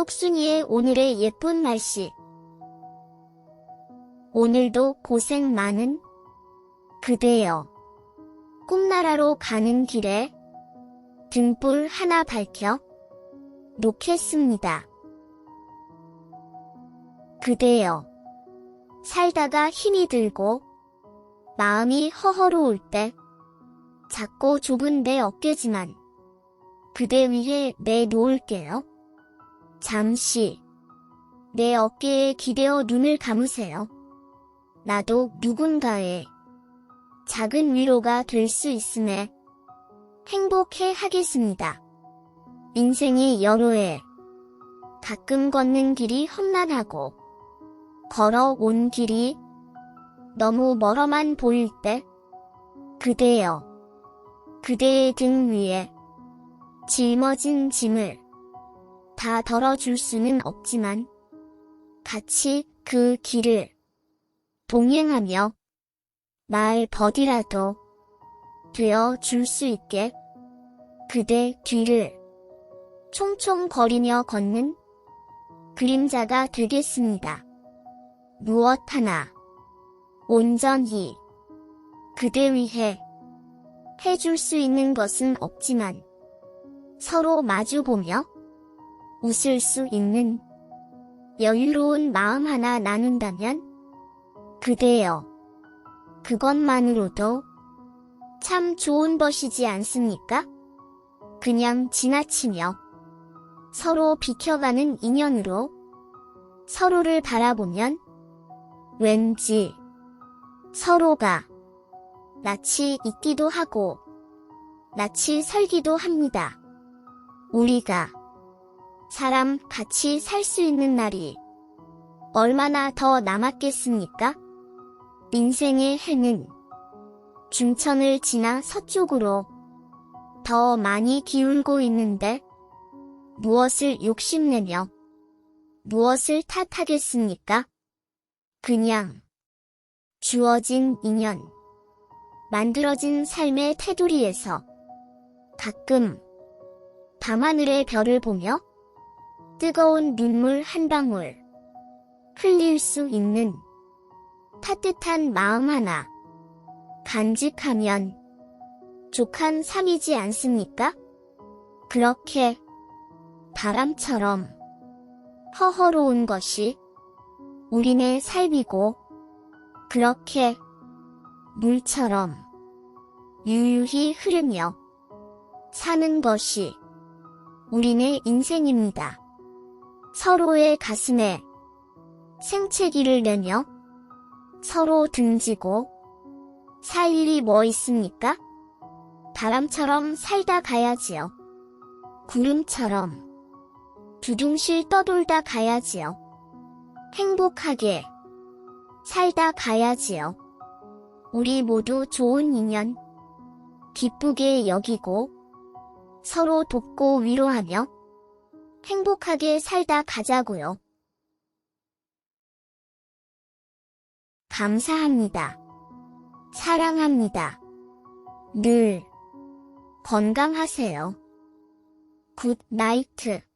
똑순이의 오늘의 예쁜 날씨. 오늘도 고생 많은 그대여. 꿈나라로 가는 길에 등불 하나 밝혀 놓겠습니다. 그대여. 살다가 힘이 들고 마음이 허허로울 때 작고 좁은 내 어깨지만 그대 위에 내놓을게요. 잠시 내 어깨에 기대어 눈을 감으세요. 나도 누군가의 작은 위로가 될 수 있음에 행복해 하겠습니다. 인생이 해 가끔 걷는 길이 험난하고 걸어온 길이 너무 멀어만 보일 때 그대여 그대의 등 위에 짊어진 짐을 다 덜어줄 수는 없지만 같이 그 길을 동행하며 말 버디라도 되어 줄 수 있게 그대 뒤를 총총거리며 걷는 그림자가 되겠습니다. 무엇 하나 온전히 그대 위해 해줄 수 있는 것은 없지만 서로 마주보며 웃을 수 있는 여유로운 마음 하나 나눈다면 그대여 그것만으로도 참 좋은 것이지 않습니까? 그냥 지나치며 서로 비켜가는 인연으로 서로를 바라보면 왠지 서로가 낯이 있기도 하고 낯이 설기도 합니다. 우리가 사람 같이 살 수 있는 날이 얼마나 더 남았겠습니까? 인생의 해는 중천을 지나 서쪽으로 더 많이 기울고 있는데 무엇을 욕심내며 무엇을 탓하겠습니까? 그냥 주어진 인연, 만들어진 삶의 테두리에서 가끔 밤하늘의 별을 보며 뜨거운 눈물 한 방울 흘릴 수 있는 따뜻한 마음 하나 간직하면 족한 삶이지 않습니까? 그렇게 바람처럼 허허로운 것이 우리네 삶이고 그렇게 물처럼 유유히 흐르며 사는 것이 우리네 인생입니다. 서로의 가슴에 생채기를 내며 서로 등지고 살 일이 뭐 있습니까? 바람처럼 살다 가야지요. 구름처럼 두둥실 떠돌다 가야지요. 행복하게 살다 가야지요. 우리 모두 좋은 인연, 기쁘게 여기고 서로 돕고 위로하며 행복하게 살다 가자고요. 감사합니다. 사랑합니다. 늘 건강하세요. 굿 나이트.